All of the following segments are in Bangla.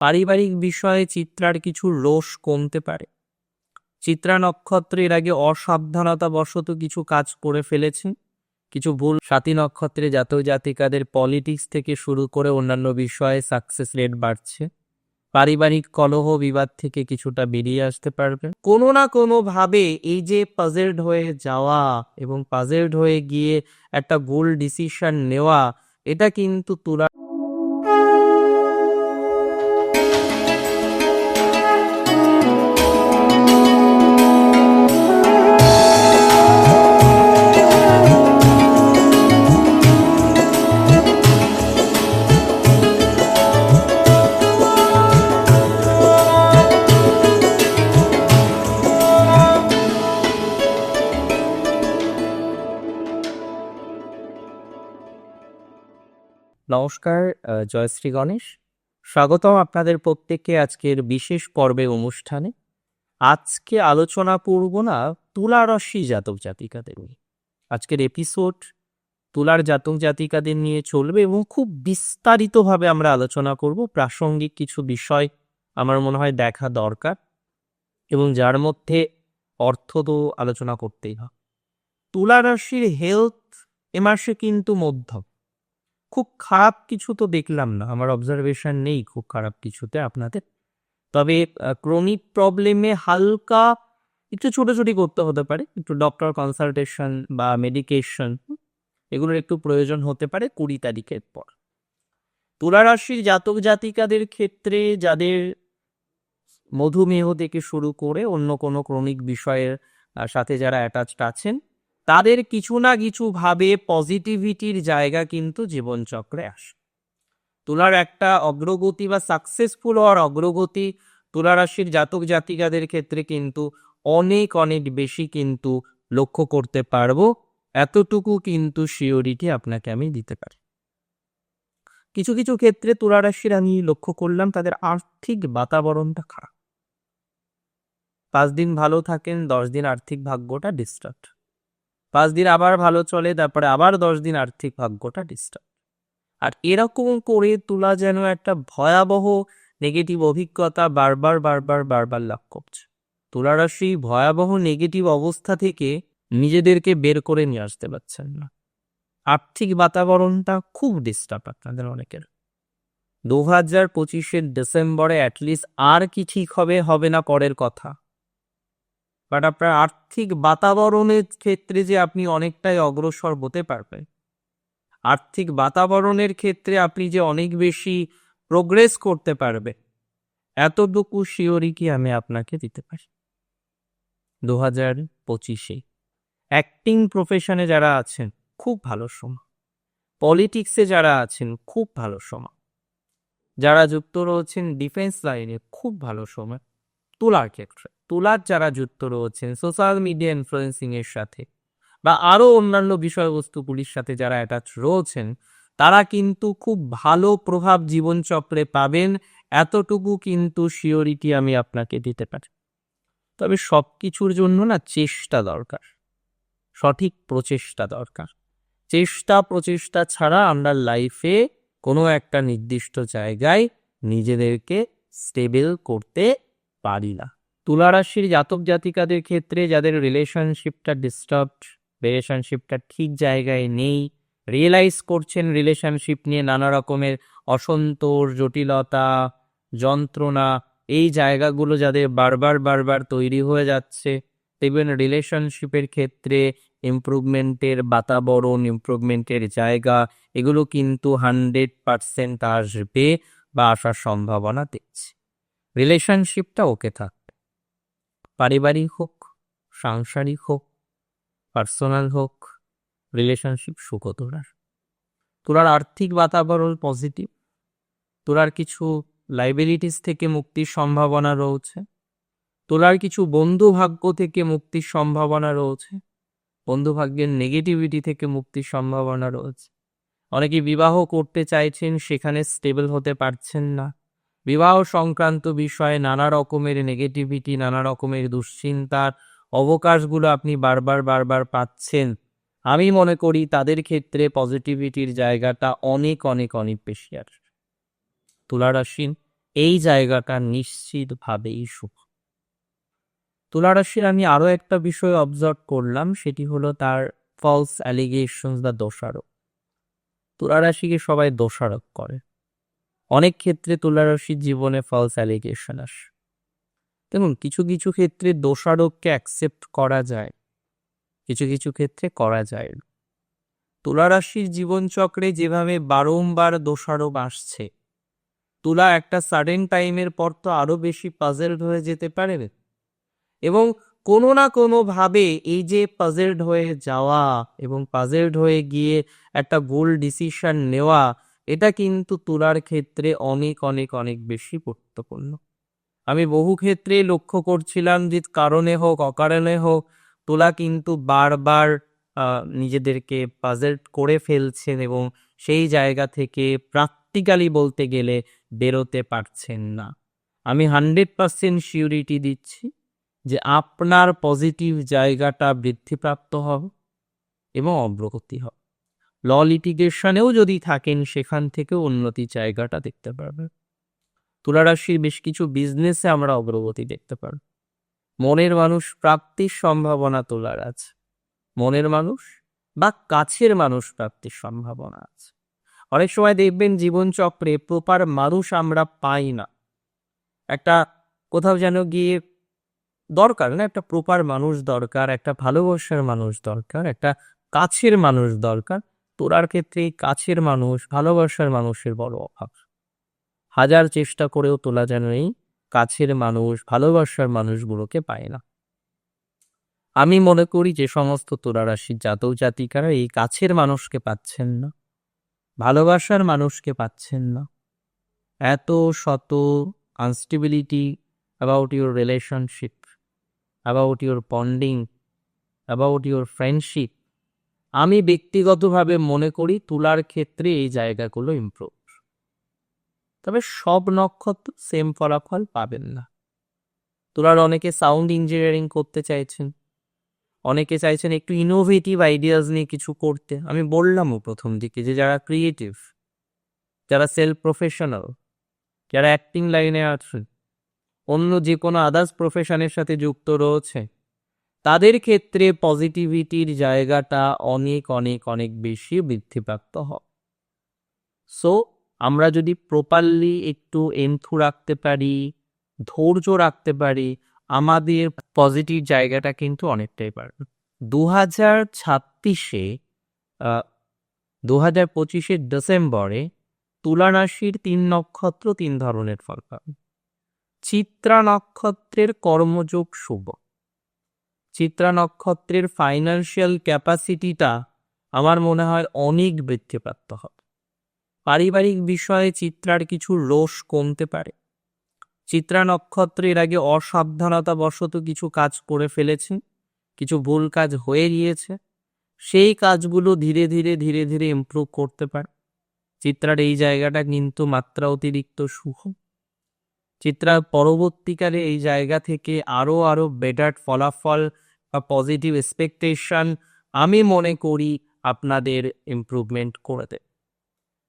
পারিবারিক বিষয়ে চিত্রার কিছু রোষ কমতে পারে। চিত্রা নক্ষত্রে এর আগে অসাবধানতা বশত কিছু কাজ করে ফেলেছেন কিছু ভুল সাথী নক্ষত্রে জাতক জাতিকাদের পলিটিক্স থেকে শুরু করে অন্যান্য বিষয়ে সাকসেস রেট বাড়ছে। পারিবারিক কলহ বিবাদ থেকে কিছুটা বেরিয়ে আসতে পারবে। কোনো না কোনো ভাবে এই যে পাজেলড হয়ে যাওয়া এবং পাজেলড হয়ে গিয়ে একটা গোল ডিসিশন নেওয়া, এটা কিন্তু তুলা নমস্কার জয়শ্রী গণেশ। স্বাগতম আপনাদের প্রত্যেককে আজকের বিশেষ পর্বে অনুষ্ঠানে। আজকে আলোচনা করব না তুলা রাশি জাতক জাতিকাদের নিয়ে। আজকের এপিসোড তুলার জাতক জাতিকাদের নিয়ে চলবে এবং খুব বিস্তারিতভাবে আমরা আলোচনা করব। প্রাসঙ্গিক কিছু বিষয় আমার মনে হয় দেখা দরকার এবং যার মধ্যে অর্থ তো আলোচনা করতেই হয়। তুলা হেলথ এ মাসে কিন্তু মধ্যম। খুব খারাপ কিছু তো দেখলাম না। আমার অবজারভেশন নেই খুব খারাপ কিছুতে আপনাদের। তবে ক্রনিক প্রবলেমে হালকা একটু ছোটাছুটি করতে হতে পারে। একটু ডক্টর কনসালটেশন বা মেডিকেশন এগুলোর একটু প্রয়োজন হতে পারে কুড়ি তারিখের পর। তুলা রাশির জাতক জাতিকাদের ক্ষেত্রে যাদের মধুমেহ থেকে শুরু করে অন্য কোনো ক্রনিক বিষয়ের সাথে যারা অ্যাটাচড আছেন তাদের কিছু না কিছু ভাবে পজিটিভিটির জায়গা কিন্তু জীবনচক্রে আসে। তুলার একটা অগ্রগতি বা সাকসেসফুল হওয়ার অগ্রগতি তুলা রাশির জাতক জাতিকাদের ক্ষেত্রে কিন্তু অনেক অনেক বেশি কিন্তু লক্ষ্য করতে পারব। এতটুকু কিন্তু শিওরিটি আপনাকে আমি দিতে পারি। কিছু কিছু ক্ষেত্রে তুলা রাশির আমি লক্ষ্য করলাম তাদের আর্থিক বাতাবরণটা খারাপ। পাঁচ দিন ভালো থাকেন, দশ দিন আর্থিক ভাগ্যটা ডিস্টার্ব পাঁচ দিন আবার ভালো চলে, তারপরে আবার দশ দিন আর্থিক ভাগ্যটা ডিস্টার্ব আর এরকম করে তোলা যেন একটা ভয়াবহ নেগেটিভ অভিজ্ঞতা বারবার বারবার বারবার লাভ করছে। তুলা রাশি ভয়াবহ নেগেটিভ অবস্থা থেকে নিজেদেরকে বের করে নিয়ে আসতে পারছেন না। আর্থিক বাতাবরণটা খুব ডিস্টার্ব আপনাদের অনেকের। দু হাজার পঁচিশের ডিসেম্বরে অ্যাটলিস্ট আর কি ঠিক হবে হবে না পরের কথা। বাট আপনার আর্থিক বাতাবরণের ক্ষেত্রে যে আপনি অনেকটাই অগ্রসর হতে পারবেন। আর্থিক বাতাবরণের ক্ষেত্রে আপনি যে অনেক বেশি প্রোগ্রেস করতে পারবে এতটুকু শিওরি কি আমি আপনাকে দিতে পারি? দু হাজার পঁচিশে অ্যাক্টিং প্রফেশনে যারা আছেন, খুব ভালো সময়। পলিটিক্সে যারা আছেন, খুব ভালো সময়। যারা যুক্ত রয়েছেন ডিফেন্স লাইনে খুব ভালো সময়। তুলার ক্ষেত্রে। তুলার যারা যুক্ত রয়েছেন সোশ্যাল মিডিয়া ইনফ্লুয়েন্সিং এর সাথে বা আরও অন্যান্য বিষয়বস্তুগুলির সাথে যারা অ্যাটাচ রয়েছেন, তারা কিন্তু খুব ভালো প্রভাব জীবনচক্রে পাবেন। এতটুকু কিন্তু শিওরিটি আমি আপনাকে দিতে পারি। তবে সব কিছুর জন্য না চেষ্টা দরকার। সঠিক প্রচেষ্টা দরকার। চেষ্টা প্রচেষ্টা ছাড়া আমরা লাইফে কোনো একটা নির্দিষ্ট জায়গায় নিজেদেরকে স্টেবল করতে পারি না। তুলা রাশির জাতক জাতিকাদের ক্ষেত্রে যাদের রিলেশনশিপটা ডিস্টার্বড রিলেশনশিপটা ঠিক জায়গায় নেই রিয়েলাইজ করছেন রিলেশনশিপ নিয়ে নানা রকমের অসন্তোষ, জটিলতা, যন্ত্রণা, এই জায়গাগুলো যাদের বারবার বারবার তৈরি হয়ে যাচ্ছে দেখবেন রিলেশনশিপের ক্ষেত্রে ইমপ্রুভমেন্টের বাতাবরণ ইমপ্রুভমেন্টের জায়গা, এগুলো কিন্তু হান্ড্রেড পারসেন্ট আসবে বা আসার সম্ভাবনা দেখছি রিলেশনশিপটা ওকে থাকবে পারিবারিক হোক, সাংসারিক হোক, পার্সোনাল হোক রিলেশনশিপ সুখ তোলার তোলার আর্থিক বাতাবরণ পজিটিভ তোলার কিছু লাইবিলিটিস থেকে মুক্তির সম্ভাবনা রয়েছে তোলার কিছু বন্ধু ভাগ্য থেকে মুক্তির সম্ভাবনা রয়েছে বন্ধু ভাগ্যের নেগেটিভিটি থেকে মুক্তির সম্ভাবনা রয়েছে। অনেকে বিবাহ করতে চাইছেন, সেখানে স্টেবল হতে পারছেন না। বিবাহ সংক্রান্ত বিষয়ে নানা রকমের নেগেটিভিটি নানা রকমের দুশ্চিন্তার অবকাশগুলো আপনি বারবার বারবার পাচ্ছেন। আমি মনে করি তাদের ক্ষেত্রে পজিটিভিটির জায়গাটা অনেক অনেক অনেক বেশি আর। তুলা রাশি এই জায়গাটা নিশ্চিতভাবেই শুভ। তুলা রাশির আমি আরও একটা বিষয় অবজার্ভ করলাম, সেটি হলো তার ফলস অ্যালিগেশনস বা দোষারোপ। তুলা রাশিকে সবাই দোষারোপ করে। অনেক ক্ষেত্রে তুলা রাশির জীবনে ফলস অ্যালিগেশন আসে। দেখুন, কিছু কিছু ক্ষেত্রে দোষারোপকে অ্যাকসেপ্ট করা যায়, কিছু কিছু ক্ষেত্রে করা যায় না। তুলা রাশির জীবনচক্রে যেভাবে বারংবার দোষারোপ আসছে, তুলা একটা সাডেন টাইমের পর তো আরও বেশি পাজেলড হয়ে যেতে পারে। এবং কোনো না কোনোভাবে এই যে পাজেলড হয়ে যাওয়া এবং পাজেলড হয়ে গিয়ে একটা গোল ডিসিশন নেওয়া এটা কিন্তু তুলার ক্ষেত্রে অনেক অনেক অনেক বেশি গুরুত্বপূর্ণ। আমি বহু ক্ষেত্রে লক্ষ্য করছিলাম যে কারণে হোক, অকারণে হোক, তুলা কিন্তু বারবার নিজেদেরকে পাজেলড করে ফেলছেন এবং সেই জায়গা থেকে প্র্যাকটিক্যালি বলতে গেলে বেরোতে পারছেন না। আমি হান্ড্রেড পার্সেন্ট সিউরিটি দিচ্ছি যে আপনার পজিটিভ জায়গাটা বৃদ্ধিপ্রাপ্ত হবে এবং অগ্রগতি হবে। ল লিটিগেশনেও যদি থাকেন, সেখান থেকেও উন্নতি জায়গাটা দেখতে পারবেন। তুলারাশির বেশ কিছু বিজনেসে আমরা অগ্রগতি দেখতে পারব। মনের মানুষ প্রাপ্তির সম্ভাবনা তোলার আছে। মনের মানুষ বা কাছের মানুষ প্রাপ্তির সম্ভাবনা আছে। অনেক সময় দেখবেন জীবনচক্রে প্রপার মানুষ আমরা পাই না। একটা কোথাও যেন গিয়ে দরকার না, একটা প্রপার মানুষ দরকার, একটা ভালোবাসার মানুষ দরকার, একটা কাছের মানুষ দরকার। তোরার ক্ষেত্রে কাছের মানুষ, ভালোবাসার মানুষের বড় অভাব। হাজার চেষ্টা করেও তোলা যেন এই কাছের মানুষ, ভালোবাসার মানুষগুলোকে পায় না। আমি মনে করি যে সমস্ত তোরা রাশির জাতক জাতিকারা এই কাছের মানুষকে পাচ্ছেন না। ভালোবাসার মানুষকে পাচ্ছেন না। এত শত instability about your relationship about your bonding about your friendship আমি ব্যক্তিগতভাবে মনে করি তুলার ক্ষেত্রে এই জায়গাগুলো ইমপ্রুভ তবে সব নক্ষত্র সেম ফলাফল পাবেন না। তুলার অনেকে সাউন্ড ইঞ্জিনিয়ারিং করতে চাইছেন। অনেকে চাইছেন একটু ইনোভেটিভ আইডিয়াস নিয়ে কিছু করতে। আমি বললামও প্রথম দিকে যে যারা ক্রিয়েটিভ যারা সেলফ প্রফেশনাল যারা অ্যাক্টিং লাইনে আছেন, অন্য যে কোনো আদার্স প্রফেশনের সাথে যুক্ত রয়েছে তাদের ক্ষেত্রে পজিটিভিটির জায়গাটা অনেক অনেক অনেক বেশি বৃদ্ধিপ্রাপ্ত হয়। সো আমরা যদি প্রপারলি একটু এন্থু রাখতে পারি, ধৈর্য রাখতে পারি, আমাদের পজিটিভ জায়গাটা কিন্তু অনেকটাই বাড়বে। দু হাজার ছাব্বিশে দু হাজার পঁচিশের ডিসেম্বরে তুলা রাশির তিন নক্ষত্র তিন ধরনের ফল পাবে। চিত্রা নক্ষত্রের কর্মযোগ শুভ। চিত্রা নক্ষত্রের ফাইন্যান্সিয়াল ক্যাপাসিটিটা আমার মনে হয় অনেক বৃদ্ধিপ্রাপ্ত হবে। পারিবারিক বিষয়ে চিত্রার কিছু রোষ কমতে পারে। চিত্রা নক্ষত্রের আগে অসাবধানতা বশত কিছু কাজ করে ফেলেছেন, কিছু ভুল কাজ হয়ে গিয়েছে। সেই কাজগুলো ধীরে ধীরে ধীরে ধীরে ইম্প্রুভ করতে পারে। চিত্রার এই জায়গাটা কিন্তু মাত্রা অতিরিক্ত সুখ চিত্রা, পরবর্তীকালে এই জায়গা থেকে আরও আরও বেটার ফলাফল বা পজিটিভ এক্সপেকটেশন আমি মনে করি আপনাদের ইমপ্রুভমেন্ট করে দেয়।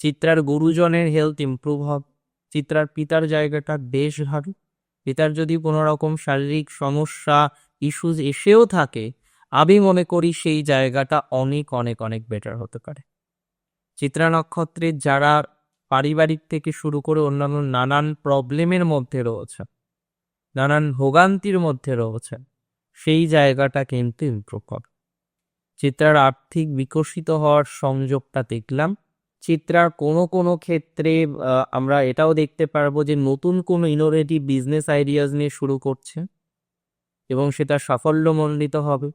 চিত্রার গুরুজনের হেলথ ইমপ্রুভ হবে। চিত্রার পিতার জায়গাটা বেশ ভালো। পিতার যদি কোনো রকম শারীরিক সমস্যা ইস্যুজ এসেও থাকে, আমি মনে করি সেই জায়গাটা অনেক অনেক অনেক বেটার হতে পারে। চিত্রা নক্ষত্রের যারা পারিবারিক থেকে শুরু করে অন্যান্য নানান প্রবলেমের মধ্যে রয়েছে, নানান ভোগান্তির মধ্যে রয়েছে, সেই জায়গাটা কিন্তু ইমপ্রুভ হবে। চিত্রার আর্থিক বিকশিত হওয়ার সংযোগটা দেখলাম। চিত্রার কোনো কোনো ক্ষেত্রে আমরা এটাও দেখতে পারব যে নতুন কোনো ইনোভেটিভ বিজনেস আইডিয়াস নিয়ে শুরু করছে এবং সেটা সাফল্যমণ্ডিত হবে।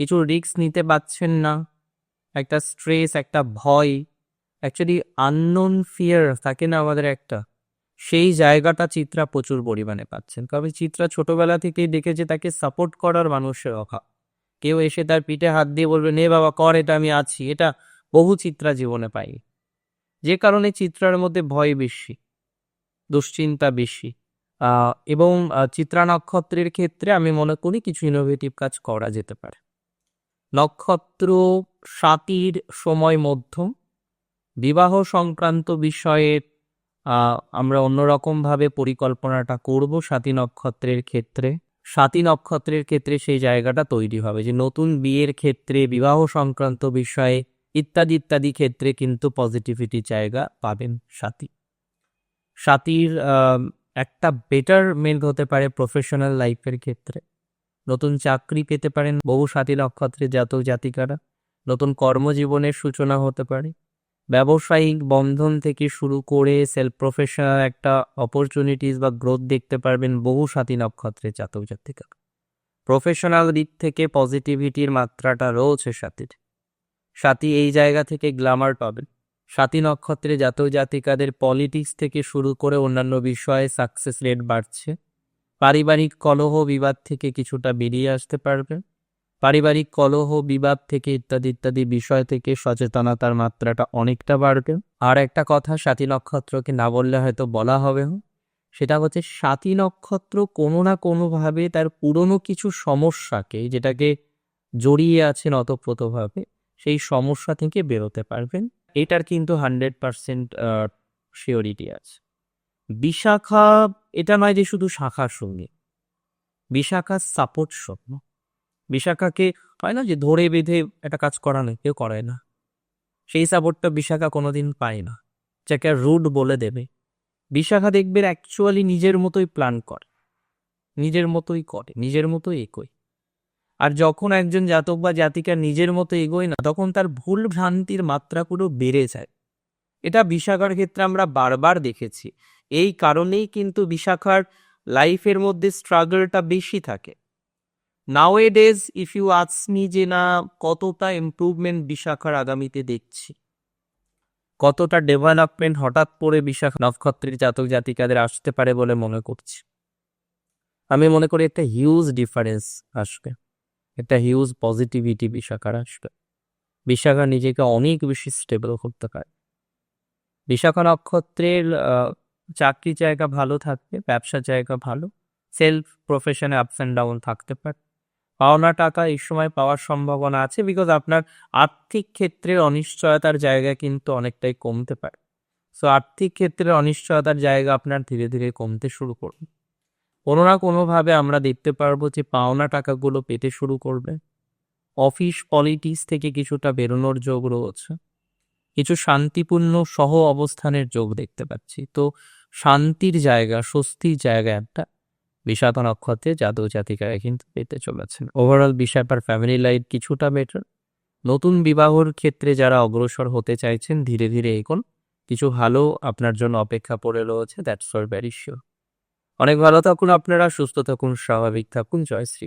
কিছু রিস্ক নিতে পারছেন না, একটা স্ট্রেস একটা ভয় অ্যাকচুয়ালি আননোন ফিয়ার থাকে না আমাদের একটা। সেই জায়গাটা চিত্রা প্রচুর পরিমাণে পাচ্ছেন। কারণ চিত্রা ছোটবেলা থেকেই দেখেছে তাকে সাপোর্ট করার মানুষের অভাব। কেউ এসে তার পিঠে হাত দিয়ে বলবে, নে বাবা, কর, এটা আমি আছি। এটা বহু চিত্রা জীবনে পাই যে কারণে চিত্রার মধ্যে ভয় বেশি, দুশ্চিন্তা বেশি। এবং চিত্রা নক্ষত্রের ক্ষেত্রে আমি মনে করি কিছু ইনোভেটিভ কাজ করা যেতে পারে। নক্ষত্র সাতির সময় মধ্যম বিবাহ সংক্রান্ত বিষয়ে আমরা অন্যরকমভাবে পরিকল্পনাটা করব সাতী নক্ষত্রের ক্ষেত্রে। সাতী নক্ষত্রের ক্ষেত্রে সেই জায়গাটা তৈরি হবে যে নতুন বিয়ের ক্ষেত্রে, বিবাহ সংক্রান্ত বিষয়ে ইত্যাদি ইত্যাদি ক্ষেত্রে কিন্তু পজিটিভিটি জায়গা পাবেন সাথী সাথীর একটা বেটার বেটারমেন্ট হতে পারে প্রফেশনাল লাইফের ক্ষেত্রে। নতুন চাকরি পেতে পারেন বহু সাথী নক্ষত্রের জাতক জাতিকারা। নতুন কর্মজীবনের সূচনা হতে পারে। ব্যবসায়িক বন্ধন থেকে শুরু করে সেলফ প্রফেশনাল একটা অপরচুনিটিস বা গ্রোথ দেখতে পারবেন বহু সাথী নক্ষত্রের জাতক জাতিকা। প্রফেশনাল দিক থেকে পজিটিভিটির মাত্রাটা রয়েছে সাথীর সাথী এই জায়গা থেকে গ্ল্যামার পাবেন। সাথী নক্ষত্রে জাতক জাতিকাদের পলিটিক্স থেকে শুরু করে অন্যান্য বিষয়ে সাকসেস রেট বাড়ছে। পারিবারিক কলহ বিবাদ থেকে কিছুটা বেরিয়ে আসতে পারবেন। পারিবারিক কলহ, বিবাদ থেকে ইত্যাদি ইত্যাদি বিষয় থেকে সচেতনতার মাত্রাটা অনেকটা বাড়বে। আর একটা কথা, সাতী নক্ষত্রকে না বললে হয়তো বলা হবে। সেটা হচ্ছে, সাতী নক্ষত্র কোনো না কোনোভাবে তার পুরনো কিছু সমস্যাকে, যেটাকে জড়িয়ে আছেন অতপ্রতভাবে, সেই সমস্যা থেকে বেরোতে পারবেন। এটার কিন্তু হান্ড্রেড পারসেন্ট শিওরিটি আছে। বিশাখা, এটা নয় যে শুধু শাখার সঙ্গে। বিশাখা সাপোর্ট স্বপ্ন বিশাখাকে হয় না যে ধরে বেঁধে একটা কাজ করানো, কেউ করে না। সেই সাপোর্টটা বিশাখা কোনোদিন পায় না। যাকে রুট বলে দেবে। বিশাখা দেখবেন অ্যাকচুয়ালি নিজের মতোই প্ল্যান করে। নিজের মতোই করে, নিজের মতোই এগোয়। আর যখন একজন জাতক বা জাতিকা নিজের মতো এগোয় না, তখন তার ভুল ভ্রান্তির মাত্রা পুরো বেড়ে যায়। এটা বিশাখার ক্ষেত্রে আমরা বারবার দেখেছি। এই কারণেই কিন্তু বিশাখার লাইফের মধ্যে স্ট্রাগলটা বেশি থাকে। Nowadays if you ask me যে না, কতটা ইমপ্রুভমেন্ট বিশাখার আগামীতে দেখছি? কতটা ডেভেলপমেন্ট হঠাৎ করে বিশাখা নক্ষত্রের জাতক জাতিকাদের আসতে পারে বলে মনে করছি। আমি মনে করি একটা হিউজ ডিফারেন্স আসবে। একটা হিউজ পজিটিভিটি বিশাখার আসবে। বিশাখা নিজেকে অনেক বেশি স্টেবল করতে পারে। বিশাখা নক্ষত্রের চাকরি জায়গা ভালো থাকবে, ব্যবসা জায়গা ভালো সেলফ প্রফেশনে আপস অ্যান্ড ডাউন থাকতে পারে। পাওনা টাকা এই সময় পাওয়ার সম্ভাবনা আছে বিকজ আপনার আর্থিক ক্ষেত্রের অনিশ্চয়তার জায়গা কিন্তু অনেকটাই কমতে পারে। সো আর্থিক ক্ষেত্রে অনিশ্চয়তার জায়গা আপনার ধীরে ধীরে কমতে শুরু করবে। কোনো না কোনোভাবে আমরা দেখতে পারব যে পাওনা টাকাগুলো পেতে শুরু করবে। অফিস পলিটিক্স থেকে কিছুটা বেরোনোর যোগ রয়েছে। কিছু শান্তিপূর্ণ সহ অবস্থানের যোগ দেখতে পাচ্ছি। তো শান্তির জায়গা, স্বস্তির জায়গা একটা। বিষাদ নক্ষত্রে জাদু জাতিকারা কিন্তু পেতে চলেছেন। ওভারঅল বিষয় পার ফ্যামিলি লাইফ কিছুটা বেটার নতুন বিবাহর ক্ষেত্রে যারা অগ্রসর হতে চাইছেন, ধীরে ধীরে এখন কিছু ভালো আপনার জন্য অপেক্ষা পড়ে রয়েছে দ্যাটস ফর ভ্যারি শিওর অনেক ভালো থাকুন আপনারা, সুস্থ থাকুন, স্বাভাবিক থাকুন। জয় শ্রী